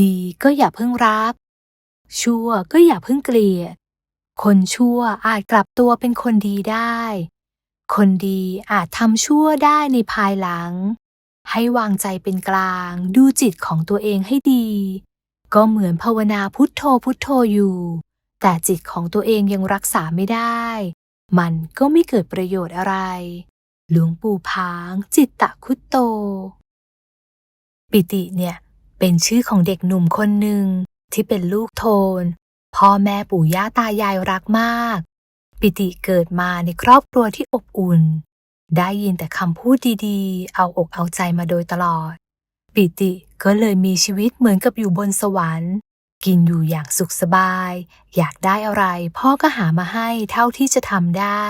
ดีก็อย่าเพิ่งรัก ชั่วก็อย่าเพิ่งเกลียด คนชั่วอาจกลับตัวเป็นคนดีได้ คนดีอาจทำชั่วได้ในภายหลัง ให้วางใจเป็นกลางดูจิตของตัวเองให้ดี ก็เหมือนภาวนาพุทโธพุทโธอยู่ แต่จิตของตัวเองยังรักษาไม่ได้ มันก็ไม่เกิดประโยชน์อะไร หลวงปู่พาง จิตตะคุตโต ปิติเนี่ย เป็นชื่อของเด็กหนุ่มคนหนึ่งที่เป็นลูกโทน พ่อแม่ปู่ย่าตายายรักมาก ปิติเกิดมาในครอบครัวที่อบอุ่น ได้ยินแต่คำพูดดีๆ เอาอกเอาใจมาโดยตลอด ปิติก็เลยมีชีวิตเหมือนกับอยู่บนสวรรค์ กินอยู่อย่างสุขสบาย อยากได้อะไร พ่อก็หามาให้เท่าที่จะทำได้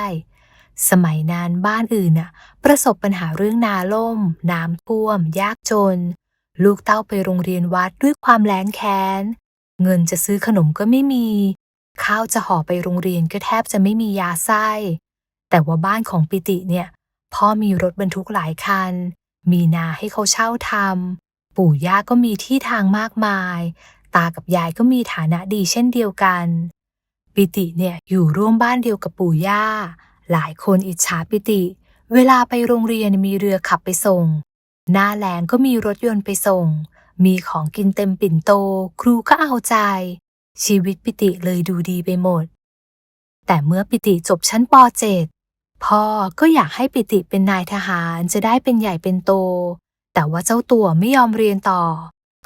สมัยนั้นบ้านอื่นน่ะ ประสบปัญหาเรื่องนาล่ม น้ำท่วม ยากจน ลูกเต้าไปโรงเรียนวัดด้วยความแล้นแค้น เงินจะซื้อขนมก็ไม่มี ข้าวจะห่อไปโรงเรียนก็แทบจะไม่มียาไส้ แต่ว่าบ้านของปิติเนี่ย พ่อมีรถบรรทุกหลายคัน มีนาให้เขาเช่าทำปู่ย่าก็มีที่ทางมากมาย ตากับยายก็มีฐานะดีเช่นเดียวกัน ปิติเนี่ยอยู่ร่วมบ้านเดียวกับปู่ย่า หลายคนอิจฉาปิติ เวลาไปโรงเรียนมีเรือขับไปส่ง หน้าแลงก็มีรถยนต์ไปส่ง มีของกินเต็มปิ่นโต ครูก็เอาใจ ชีวิตปิติเลยดูดีไปหมด แต่เมื่อปิติจบชั้นป .7 พ่อก็อยากให้ปิติเป็นนายทหารจะได้เป็นใหญ่เป็นโต แต่ว่าเจ้าตัวไม่ยอมเรียนต่อ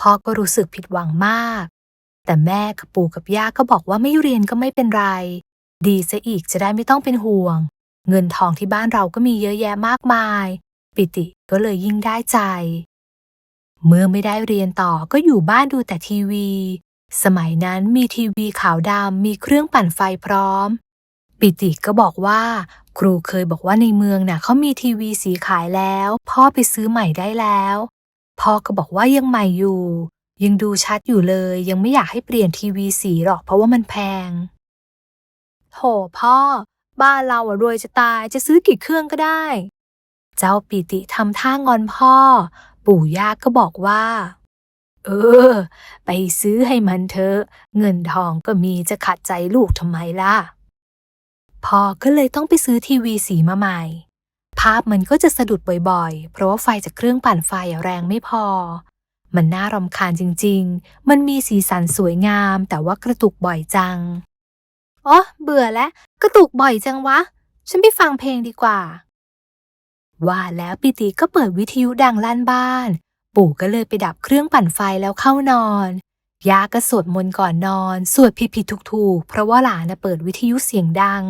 พ่อก็รู้สึกผิดหวังมาก แต่แม่กับปู่กับย่าก็บอกว่าไม่เรียนก็ไม่เป็นไร ดีซะอีกจะได้ไม่ต้องเป็นห่วง เงินทองที่บ้านเราก็มีเยอะแยะมากมาย ปิติก็เลยยิ่งได้ใจ เมื่อไม่ได้เรียนต่อก็อยู่บ้านดูแต่ทีวี สมัยนั้นมีทีวีขาวดำมีเครื่องปั่นไฟพร้อม ปิติก็บอกว่า ครูเคยบอกว่าในเมืองน่ะเขามีทีวีสีขายแล้ว พ่อไปซื้อใหม่ได้แล้วพ่อก็บอกว่ายังใหม่อยู่ ยังดูชัดอยู่เลย ยังไม่อยากให้เปลี่ยนทีวีสีหรอกเพราะว่ามันแพงโถพ่อ บ้านเราอะรวยจะตายจะซื้อกี่เครื่องก็ได้ เจ้าปิติทำท่างอนพ่อ ปู่ย่าก็บอกว่า เออ ไปซื้อให้มันเถอะ เงินทองก็มีจะขัดใจลูกทำไมล่ะ พ่อก็เลยต้องไปซื้อทีวีสีมาใหม่ ภาพมันก็จะสะดุดบ่อยๆ เพราะว่าไฟจากเครื่องปั่นไฟแรงไม่พอ มันน่ารำคาญจริงๆ มันมีสีสันสวยงาม แต่ว่ากระตุกบ่อยจังอ๋อเบื่อแล้วกระตุกบ่อยจังวะ ฉันไปฟังเพลงดีกว่า ว่าแล้วปิติก็เปิดวิทยุดังลั่นบ้าน ปู่ก็เลยไปดับเครื่องปั่นไฟแล้วเข้านอนยาก็สวดมนต์ก่อนนอน สวดผิดๆถูกๆ เพราะว่าหลานเปิดวิทยุเสียงดัง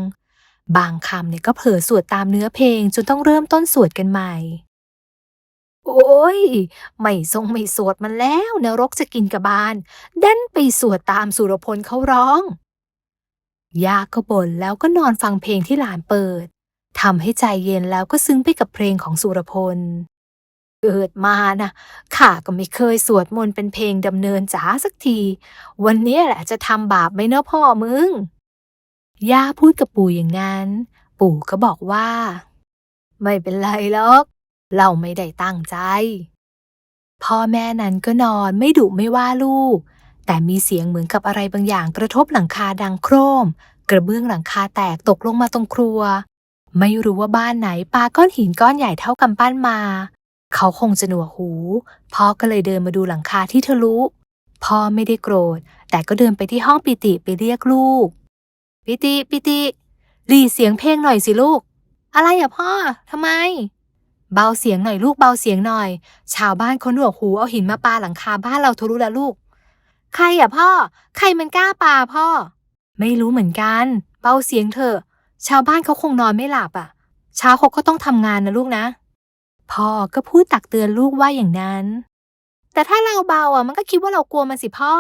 บางคำเนี่ยก็เผลอสวดตามเนื้อเพลงจนต้องเริ่มต้นสวดกันใหม่ โอ้ย ไม่ทรงไม่สวดมันแล้วนรกจะกินกับบานดันไปสวดตามสุรพลเขาร้องยาก็บ่นแล้วก็นอนฟังเพลงที่หลานเปิด ทำให้ใจเย็นแล้วก็ซึ้งไปกับเพลงของสุรพล เกิดมานะข้าก็ไม่เคยสวดมนต์เป็นเพลงดำเนินจ๋าสักที วันนี้แหละจะทำบาปไหมเนาะพ่อมึง ย่าพูดกับปู่อย่างนั้น ปู่ก็บอกว่า ไม่เป็นไรหรอก เราไม่ได้ตั้งใจ พ่อแม่นั้นก็นอนไม่ดุไม่ว่าลูก แต่มีเสียงเหมือนกับอะไรบางอย่างกระทบหลังคาดังโครม กระเบื้องหลังคาแตกตกลงมาตรงครัว ไม่รู้ว่าบ้านไหนปาก้อนหินก้อนใหญ่เท่ากำปั้นมา เขาคงจะหนวกหู พ่อก็เลยเดินมาดูหลังคาที่ทะลุ พ่อไม่ได้โกรธ แต่ก็เดินไปที่ห้องปิติไปเรียกลูก ปิติปิติหลีเสียงเพลงหน่อยสิลูก อะไรอะพ่อทำไม เบาเสียงหน่อยลูกเบาเสียงหน่อย ชาวบ้านเขาหนวกหูเอาหินมาปาหลังคาบ้านเราทะลุแล้วลูก ใครอะพ่อ ใครมันกล้าปาพ่อ ไม่รู้เหมือนกัน เบาเสียงเถอะ ชาวบ้านเขาคงนอนไม่หลับอะ เช้าเขาก็ต้องทำงานนะลูกนะ พ่อก็พูดตักเตือนลูกว่าอย่างนั้น แต่ถ้าเราเบาอะมันก็คิดว่าเรากลัวมันสิพ่อ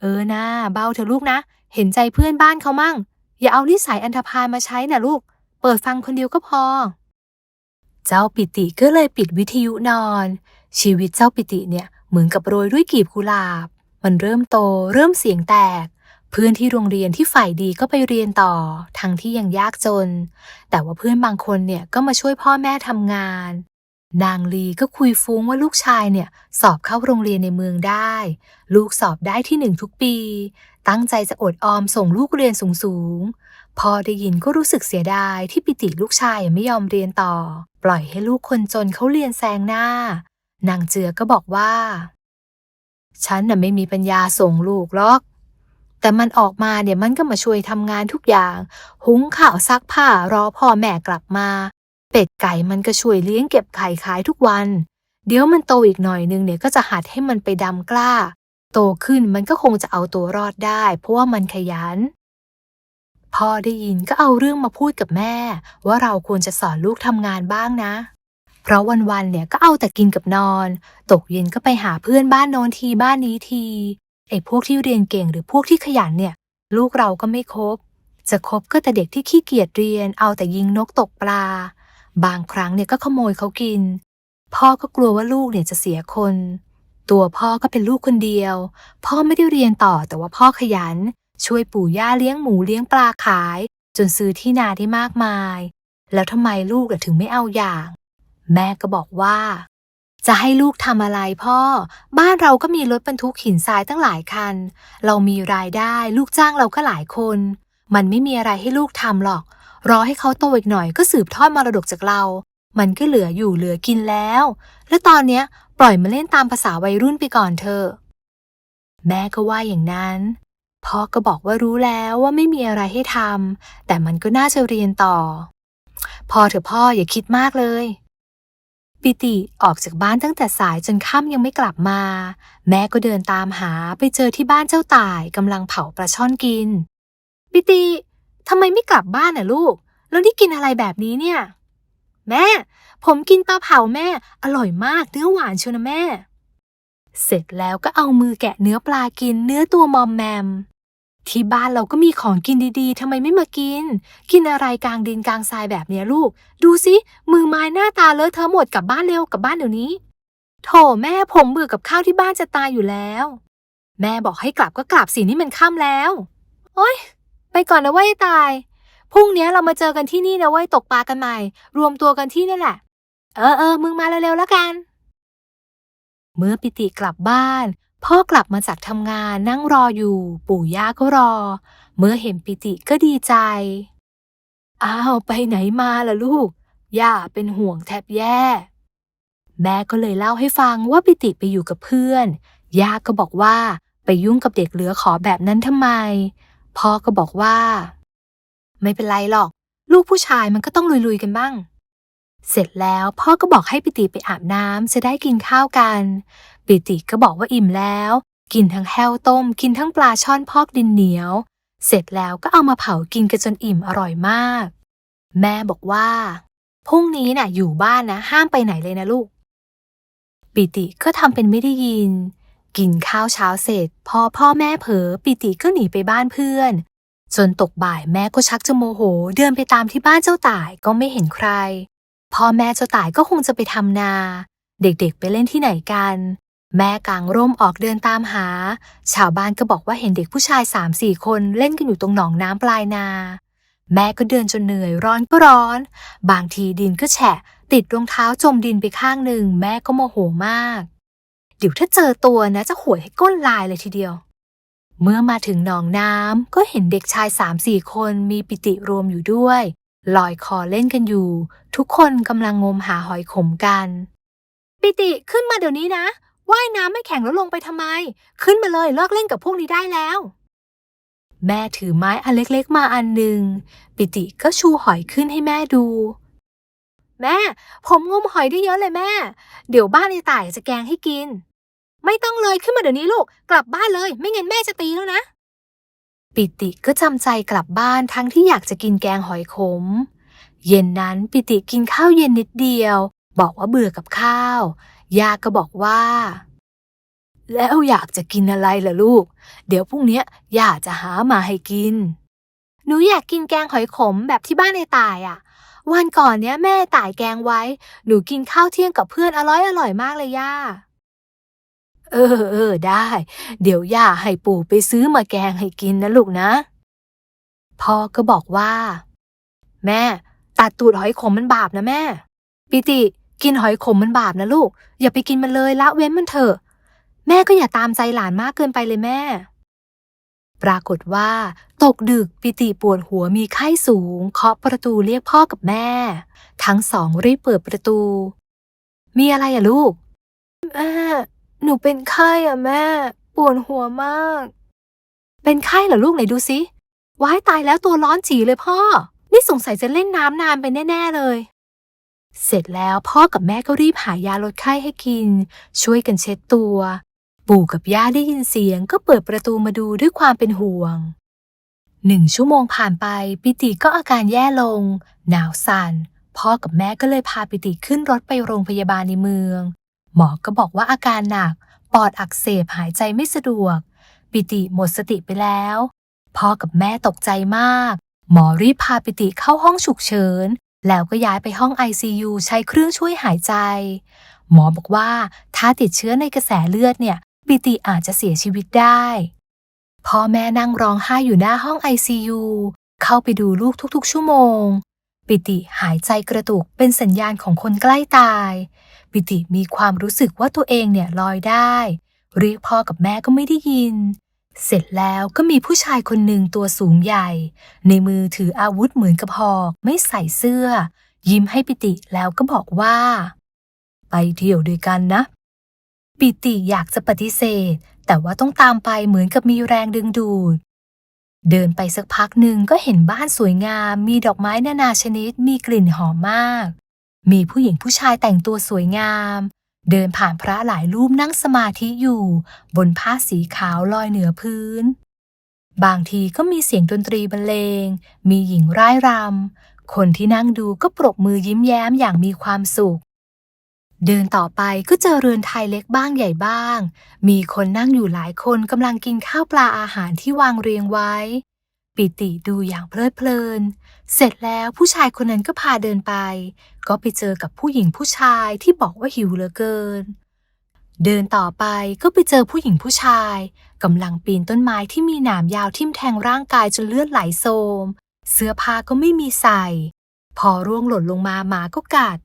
เออนะเบาเถอะลูกนะ เห็นใจเพื่อนบ้านเขามั่ง อย่าเอานิสัยอันธพาลมาใช้นะลูก เปิดฟังคนเดียวก็พอ เจ้าปิติก็เลยปิดวิทยุนอน ชีวิตเจ้าปิติเนี่ยเหมือนกับโรยด้วยกลีบกุหลาบ มันเริ่มโตเริ่มเสียงแตก เพื่อนที่โรงเรียนที่ฝ่ายดีก็ไปเรียนต่อ ทั้งที่ยังยากจน แต่ว่าเพื่อนบางคนเนี่ยก็มาช่วยพ่อแม่ทำงาน นางลีก็คุยฟุ้งว่าลูกชายเนี่ยสอบเข้าโรงเรียนในเมืองได้ ลูกสอบได้ที่หนึ่งทุกปี ตั้งใจจะอดออมส่งลูกเรียนสูงๆ พอได้ยินก็รู้สึกเสียดายที่ปิติลูกชายไม่ยอมเรียนต่อ ปล่อยให้ลูกคนจนเขาเรียนแซงหน้า นางเจือก็บอกว่า ฉันน่ะไม่มีปัญญาส่งลูกหรอก แต่มันออกมาเนี่ยมันก็มาช่วยทำงานทุกอย่าง หุงข้าวซักผ้ารอพ่อแม่กลับมา เป็ดไก่มันก็ช่วยเลี้ยงเก็บไข่ขายทุกวัน เดี๋ยวมันโตอีกหน่อยนึงเนี่ยก็จะหัดให้มันไปดำกล้า โตขึ้นมันก็คงจะเอาตัวรอดได้ เพราะว่ามันขยันพ่อได้ยินก็เอาเรื่องมาพูดกับแม่ ว่าเราควรจะสอนลูกทำงานบ้างนะ เพราะวันๆเนี่ยก็เอาแต่กินกับนอน ตกเย็นก็ไปหาเพื่อนบ้านโน้นทีบ้านนี้ที ไอ้พวกที่เรียนเก่งหรือพวกที่ขยันเนี่ย ลูกเราก็ไม่คบ จะคบก็แต่เด็กที่ขี้เกียจเรียน เอาแต่ยิงนกตกปลา บางครั้งเนี่ยก็ขโมยเขากิน พ่อก็กลัวว่าลูกเนี่ยจะเสียคน ตัวพ่อก็เป็นลูกคนเดียว พ่อไม่ได้เรียนต่อแต่ว่าพ่อขยัน ช่วยปู่ย่าเลี้ยงหมูเลี้ยงปลาขาย จนซื้อที่นาได้มากมาย แล้วทำไมลูกถึงไม่เอาอย่าง แม่ก็บอกว่า จะให้ลูกทำอะไรพ่อ บ้านเราก็มีรถบรรทุกหินทรายตั้งหลายคัน เรามีรายได้ลูกจ้างเราก็หลายคน มันไม่มีอะไรให้ลูกทำหรอก รอให้เขาโตอีกหน่อยก็สืบทอดมรดกจากเรา มันก็เหลืออยู่เหลือกินแล้ว และตอนเนี้ยปล่อยมาเล่นตามภาษาวัยรุ่นไปก่อนเถอะแม่ก็ว่าอย่างนั้นพ่อก็บอกว่ารู้แล้วว่าไม่มีอะไรให้ทำแต่มันก็น่าจะเรียนต่อ พอเถอะพ่ออย่าคิดมากเลย ปิติออกจากบ้านตั้งแต่สายจนค่ำยังไม่กลับมา แม่ก็เดินตามหาไปเจอที่บ้านเจ้าตายกำลังเผาปลาช่อนกิน ปิติทำไมไม่กลับบ้านน่ะลูก แล้วนี่กินอะไรแบบนี้เนี่ย แม่ ผมกินปลาเผาแม่ อร่อยมากเนื้อหวานชวนะแม่ เสร็จแล้วก็เอามือแกะเนื้อปลากินเนื้อตัวมอมแมม ที่บ้านเราก็มีของกินดีๆทำไมไม่มากิน กินอะไรกลางดินกลางทรายแบบเนี้ยลูก ดูสิมือไม้หน้าตาเลอะเทอะหมดกลับบ้านเร็วกลับบ้านเดี๋ยวนี้ โถแม่ผมเบื่อกับข้าวที่บ้านจะตายอยู่แล้ว แม่บอกให้กลับก็กลับสินี่มันค่ำแล้วโอ๊ยไปก่อนนะว้ยตายพรุ่งนี้เรามาเจอกันที่นี่นะเว้ยตกปลากันใหม่ รวมตัวกันที่นี่แหละ เออเออมึงมาเร็วๆแล้วกัน เมื่อปิติกลับบ้าน พ่อกลับมาจากทำงานนั่งรออยู่ ปู่ย่าก็รอ เมื่อเห็นปิติก็ดีใจ อ้าวไปไหนมาล่ะลูก ย่าเป็นห่วงแทบแย่ แม่ก็เลยเล่าให้ฟังว่าปิติไปอยู่กับเพื่อน ย่าก็บอกว่าไปยุ่งกับเด็กเหลือขอแบบนั้นทำไม พ่อก็บอกว่า ไม่เป็นไรหรอก ลูกผู้ชายมันก็ต้องลุยๆกันบ้าง เสร็จแล้วพ่อก็บอกให้ปิติไปอาบน้ำจะได้กินข้าวกัน ปิติก็บอกว่าอิ่มแล้ว กินทั้งแห้วต้ม กินทั้งปลาช่อนพอกดินเหนียว เสร็จแล้วก็เอามาเผากินกันจนอิ่มอร่อยมาก แม่บอกว่าพรุ่งนี้น่ะอยู่บ้านนะห้ามไปไหนเลยนะลูก ปิติก็ทำเป็นไม่ได้ยิน กินข้าวเช้าเสร็จ พอพ่อแม่เผลอปิติก็หนีไปบ้านเพื่อน จนตกบ่ายแม่ก็ชักจะโมโห เดินไปตามที่บ้านเจ้าต่ายก็ไม่เห็นใคร พ่อแม่เจ้าต่ายก็คงจะไปทำนา เด็กๆไปเล่นที่ไหนกัน แม่กางร่มออกเดินตามหา ชาวบ้านก็บอกว่าเห็นเด็กผู้ชายสามสี่คนเล่นกันอยู่ตรงหนองน้ำปลายนา แม่ก็เดินจนเหนื่อยร้อนก็ร้อน บางทีดินก็แฉะ ติดรองเท้าจมดินไปข้างหนึ่ง แม่ก็โมโหมาก เดี๋ยวถ้าเจอตัวนะจะหวยให้ก้นลายเลยทีเดียวเมื่อมาถึงหนองน้ำก็เห็นเด็กชายสามสี่คนมีปิติรวมอยู่ด้วย ลอยคอเล่นกันอยู่ ทุกคนกำลังงมหาหอยขมกัน ปิติขึ้นมาเดี๋ยวนี้นะว่ายน้ำไม่แข็งแล้วลงไปทำไม ขึ้นมาเลยเลิกเล่นกับพวกนี้ได้แล้ว แม่ถือไม้อันเล็กๆมาอันหนึ่งปิติก็ชูหอยขึ้นให้แม่ดู แม่ ผมงมหอยได้เยอะเลยแม่ เดี๋ยวบ้านไอ้ต่ายจะแกงให้กิน ไม่ต้องเลยขึ้นมาเดี๋ยวนี้ลูก กลับบ้านเลย ไม่งั้นแม่จะตีแล้วนะ ปิติก็จำใจกลับบ้านทั้งที่อยากจะกินแกงหอยขม เย็นนั้นปิติกินข้าวเย็นนิดเดียว บอกว่าเบื่อกับข้าว ยาก็บอกว่า แล้วอยากจะกินอะไรล่ะลูก เดี๋ยวพรุ่งนี้ย่าจะหามาให้กิน หนูอยากกินแกงหอยขมแบบที่บ้านในตายอะ วันก่อนเนี้ยแม่ต่ายแกงไว้ หนูกินข้าวเที่ยงกับเพื่อนอร่อยอร่อยมากเลยย่า เออเออได้ เดี๋ยวย่าให้ปู่ไปซื้อมาแกงให้กินนะลูกนะ พ่อก็บอกว่า แม่ ตัดตูดหอยขมมันบาปนะแม่ ปิติ กินหอยขมมันบาปนะลูก อย่าไปกินมันเลยละเว้นมันเถอะ แม่ก็อย่าตามใจหลานมากเกินไปเลยแม่ ปรากฏว่า ตกดึกปิติปวดหัวมีไข้สูง เคาะประตูเรียกพ่อกับแม่ ทั้งสองรีบเปิดประตู มีอะไรอะลูกแม่ หนูเป็นไข้อะแม่ ปวดหัวมาก เป็นไข้เหรอลูกไหนดูสิว้ายตายแล้วตัวร้อนจีเลยพ่อ นี่สงสัยจะเล่นน้ำนานไปแน่ ๆ เลย เสร็จแล้วพ่อกับแม่ก็รีบหายาลดไข้ให้กิน ช่วยกันเช็ดตัว ปู่กับย่าได้ยินเสียงก็เปิดประตูมาดูด้วยความเป็นห่วงหนึ่งชั่วโมงผ่านไปปิติก็อาการแย่ลง หนาวสั่นพ่อกับแม่ก็เลยพาปิติขึ้นรถไปโรงพยาบาลในเมือง หมอก็บอกว่าอาการหนัก ปอดอักเสบหายใจไม่สะดวก ปิติหมดสติไปแล้ว พ่อกับแม่ตกใจมาก หมอรีบพาปิติเข้าห้องฉุกเฉิน แล้วก็ย้ายไปห้อง ICU ใช้เครื่องช่วยหายใจ หมอบอกว่าถ้าติดเชื้อในกระแสเลือดเนี่ย ปิติอาจจะเสียชีวิตได้ พ่อแม่นั่งร้องไห้อยู่หน้าห้อง ICU เข้าไปดูลูกทุกๆ ชั่วโมง ปิติหายใจกระตุกเป็นสัญญาณของคนใกล้ตาย ปิติมีความรู้สึกว่าตัวเองเนี่ยลอยได้ เรียกพ่อกับแม่ก็ไม่ได้ยิน เสร็จแล้วก็มีผู้ชายคนหนึ่งตัวสูงใหญ่ ในมือถืออาวุธเหมือนกระหอก ไม่ใส่เสื้อ ยิ้มให้ปิติแล้วก็บอกว่า ไปเที่ยวด้วยกันนะ ปิติอยากจะปฏิเสธ แต่ว่าต้องตามไปเหมือนกับมีแรงดึงดูดเดินไปสักพักหนึ่งก็เห็นบ้านสวยงาม มีดอกไม้นานาชนิด มีกลิ่นหอมมาก มีผู้หญิงผู้ชายแต่งตัวสวยงาม เดินผ่านพระหลายรูปนั่งสมาธิอยู่ บนผ้าสีขาวลอยเหนือพื้น บางทีก็มีเสียงดนตรีบรรเลง มีหญิงร่ายรำ คนที่นั่งดูก็ปรบมือยิ้มแย้มอย่างมีความสุข เดินต่อไปก็เจอเรือนไทยเล็กบ้างใหญ่บ้าง มีคนนั่งอยู่หลายคนกำลังกินข้าวปลาอาหารที่วางเรียงไว้ ปิติดูอย่างเพลิดเพลิน เสร็จแล้วผู้ชายคนนั้นก็พาเดินไป ก็ไปเจอกับผู้หญิงผู้ชายที่บอกว่าหิวเหลือเกิน เดินต่อไปก็ไปเจอผู้หญิงผู้ชายกำลังปีนต้นไม้ที่มีหนามยาวทิ่มแทงร่างกายจนเลือดไหลโซม เสื้อผ้าก็ไม่มีใส่ พอร่วงหล่นลงมาหมาก็กัด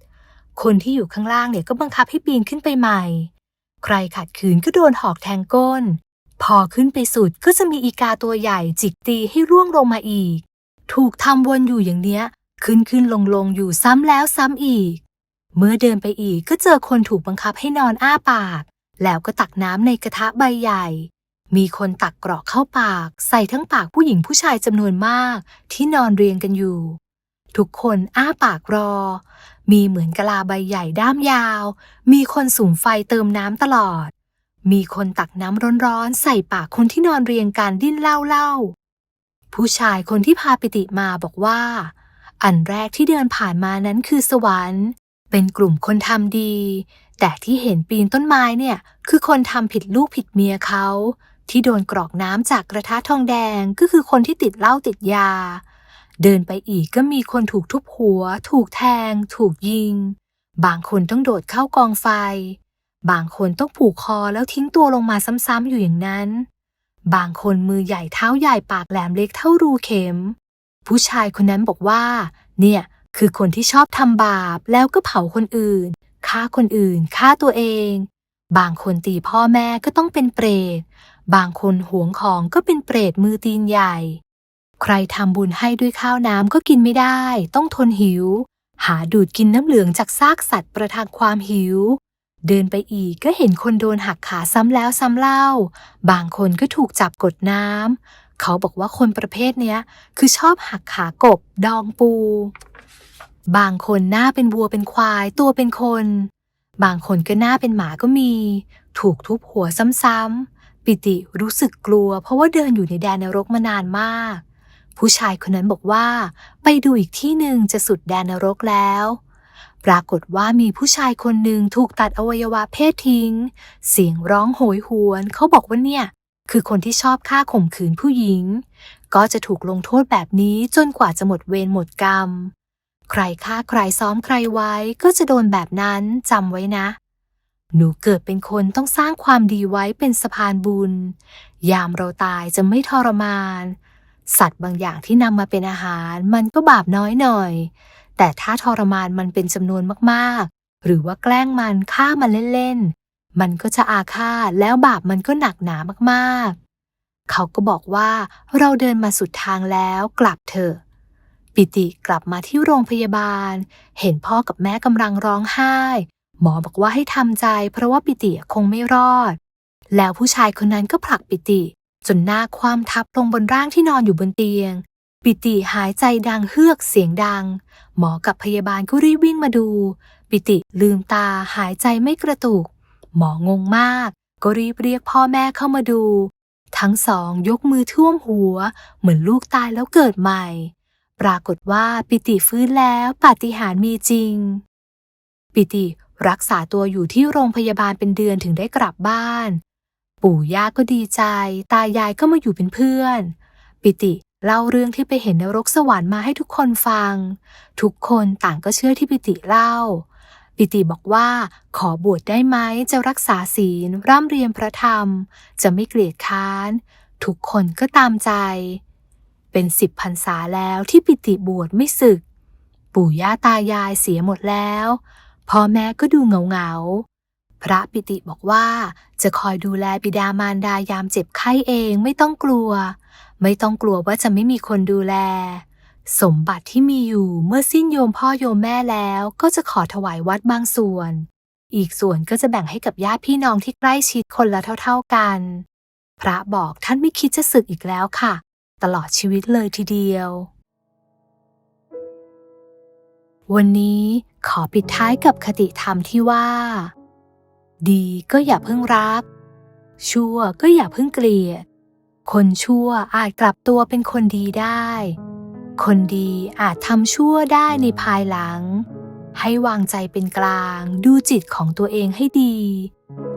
คนที่อยู่ข้างล่างเนี่ยก็บังคับให้ปีนขึ้นไปใหม่ ใครขัดขืนก็โดนหอกแทงก้น พอขึ้นไปสุดก็จะมีอีกาตัวใหญ่จิกตีให้ร่วงลงมาอีก ถูกทำวนอยู่อย่างเนี้ย ขึ้นขึ้นลงลงอยู่ซ้ำแล้วซ้ำอีก เมื่อเดินไปอีกก็เจอคนถูกบังคับให้นอนอ้าปาก แล้วก็ตักน้ำในกระทะใบใหญ่ มีคนตักกรอกเข้าปาก ใส่ทั้งปากผู้หญิงผู้ชายจำนวนมาก ที่นอนเรียงกันอยู่ ทุกคนอ้าปากรอ มีเหมือนกะลาใบใหญ่ด้ามยาว มีคนสูงไฟเติมน้ำตลอด มีคนตักน้ำร้อนๆ ใส่ปากคนที่นอนเรียงกันดิ้นเล่าๆผู้ชายคนที่พาปิติมาบอกว่า อันแรกที่เดินผ่านมานั้นคือสวรรค์ เป็นกลุ่มคนทำดี แต่ที่เห็นปีนต้นไม้เนี่ย คือคนทำผิดลูกผิดเมียเขา ที่โดนกรอกน้ำจากกระทะทองแดงก็คือคนที่ติดเหล้าติดยา เดินไปอีกก็มีคนถูกทุบหัว ถูกแทง ถูกยิง บางคนต้องโดดเข้ากองไฟ บางคนต้องผูกคอแล้วทิ้งตัวลงมาซ้ำๆอยู่อย่างนั้น บางคนมือใหญ่เท้าใหญ่ปากแหลมเล็กเท่ารูเข็ม ผู้ชายคนนั้นบอกว่า เนี่ยคือคนที่ชอบทำบาปแล้วก็เผาคนอื่นฆ่าคนอื่นฆ่าตัวเอง บางคนตีพ่อแม่ก็ต้องเป็นเปรต บางคนหวงของก็เป็นเปรตมือตีนใหญ่ ใครทำบุญให้ด้วยข้าวน้ำก็กินไม่ได้ ต้องทนหิว หาดูดกินน้ำเหลืองจากซากสัตว์ประทังความหิว เดินไปอีกก็เห็นคนโดนหักขาซ้ำแล้วซ้ำเล่า บางคนก็ถูกจับกดน้ำ เขาบอกว่าคนประเภทเนี้ย คือชอบหักขากบ ดองปู บางคนหน้าเป็นวัวเป็นควาย ตัวเป็นคน บางคนก็หน้าเป็นหมาก็มี ถูกทุบหัวซ้ำๆ ปิติรู้สึกกลัว เพราะว่าเดินอยู่ในแดนนรกมานานมาก ผู้ชายคนนั้นบอกว่า ไปดูอีกที่หนึ่งจะสุดแดนนรกแล้ว ปรากฏว่ามีผู้ชายคนหนึ่งถูกตัดอวัยวะเพศทิ้ง เสียงร้องโหยหวน เขาบอกว่าเนี่ย คือคนที่ชอบฆ่าข่มขืนผู้หญิง ก็จะถูกลงโทษแบบนี้จนกว่าจะหมดเวรหมดกรรม ใครฆ่าใครซ้อมใครไว้ก็จะโดนแบบนั้นจำไว้นะ หนูเกิดเป็นคนต้องสร้างความดีไว้เป็นสะพานบุญ ยามเราตายจะไม่ทรมาน สัตว์บางอย่างที่นำมาเป็นอาหารมันก็บาปน้อยหน่อย แต่ถ้าทรมานมันเป็นจำนวนมากๆ หรือว่าแกล้งมันฆ่ามันเล่นๆ มันก็จะอาฆาตแล้วบาปมันก็หนักหนามากๆ เขาก็บอกว่าเราเดินมาสุดทางแล้วกลับเถอะปิติกลับมาที่โรงพยาบาล เห็นพ่อกับแม่กำลังร้องไห้ หมอบอกว่าให้ทำใจ เพราะว่าปิติคงไม่รอด แล้วผู้ชายคนนั้นก็ผลักปิติ จนหน้าคว่ำทับลงบนร่างที่นอนอยู่บนเตียง ปิติหายใจดังเฮือกเสียงดัง หมอกับพยาบาลก็รีบวิ่งมาดู ปิติลืมตาหายใจไม่กระตุก หมองงมาก ก็รีบเรียกพ่อแม่เข้ามาดู ทั้งสองยกมือท่วมหัว เหมือนลูกตายแล้วเกิดใหม่ ปรากฏว่าปิติฟื้นแล้วปาฏิหาริย์มีจริง ปิติรักษาตัวอยู่ที่โรงพยาบาลเป็นเดือนถึงได้กลับบ้าน ปู่ย่าก็ดีใจ ตายายก็มาอยู่เป็นเพื่อน ปิติ เล่าเรื่องที่ไปเห็นนรกสวรรค์มาให้ทุกคนฟัง ทุกคนต่างก็เชื่อที่ปิติเล่า ปิติบอกว่า ขอบวชได้ไหมจะรักษาศีล ร่ำเรียนพระธรรม จะไม่เกลียดค้าน ทุกคนก็ตามใจ เป็นสิบพรรษาแล้วที่ปิติบวชไม่สึก ปู่ย่าตายายเสียหมดแล้วพ่อแม่ก็ดูเงาเหงาๆพระปิติบอกว่าจะคอยดูแลบิดามารดายามเจ็บไข้เองไม่ต้องกลัว ไม่ต้องกลัวว่าจะไม่มีคนดูแล สมบัติที่มีอยู่เมื่อสิ้นโยมพ่อโยมแม่แล้วก็จะขอถวายวัดบางส่วน อีกส่วนก็จะแบ่งให้กับญาติพี่น้องที่ใกล้ชิดคนละเท่า ๆกัน พระบอกท่านไม่คิดจะสึกอีกแล้วค่ะ ตลอดชีวิตเลยทีเดียว วันนี้ขอปิดท้ายกับคติธรรมที่ว่า ดีก็อย่าเพิ่งรัก ชั่วก็อย่าเพิ่งเกลียด คนชั่วอาจกลับตัวเป็นคนดีได้ คนดีอาจทำชั่วได้ในภายหลัง ให้วางใจเป็นกลางดูจิตของตัวเองให้ดี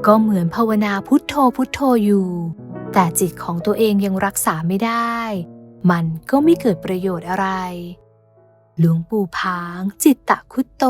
ก็เหมือนภาวนาพุทโธพุทโธอยู่ แต่จิตของตัวเองยังรักษาไม่ได้ มันก็ไม่เกิดประโยชน์อะไร หลวงปู่ผางจิตตะคุตโต